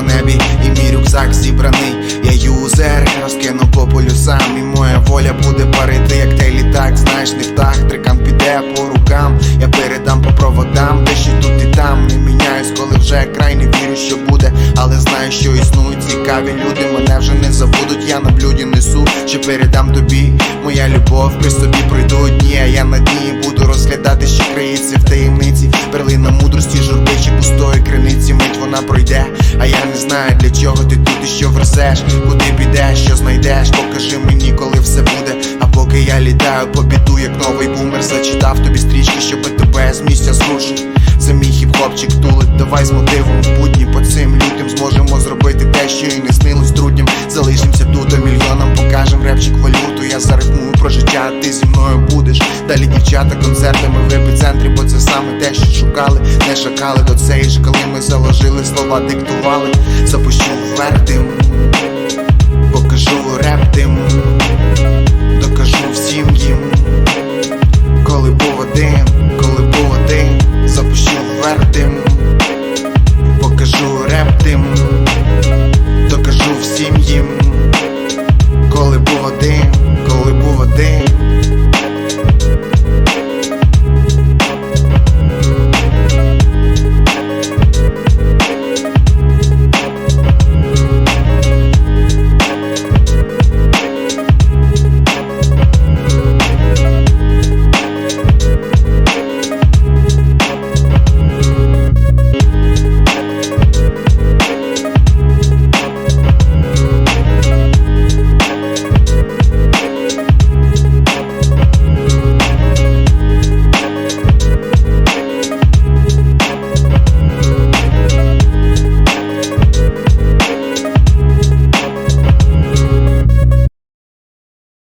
по небі, і мій рюкзак зібраний. Я юзер, розкину по полюсам, і моя воля буде парити, як той літак. Знаєш, не птах, трикан піде по рукам. Я передам по проводам, те, що тут і там не міняюсь, коли вже край не вірю, що буде. Але знаю, що існують цікаві люди. Мене вже не забудуть. Я на блюді несу, що передам тобі. Моя любов при собі пройдуть дні, а я на дні буду розглядати, що криється в таємниці. Вона пройде, а я не знаю для чого ти тут і що верзеш, куди підеш, що знайдеш. Покажи мені, коли все буде. А поки я літаю по біду, як новий бумер, зачитав тобі стрічки, щоб тебе з місця зрушить. Це мій хіп-хопчик тулить, давай з мотивом в будні по цим лютим зможемо зробити те, що і не життя, ти зі мною будеш. Далі дівчата концертами в епіцентрі, бо це саме те, що шукали, не шакали до цієї ж, коли ми заложили слова, диктували, запущу вверх дим, покажу реп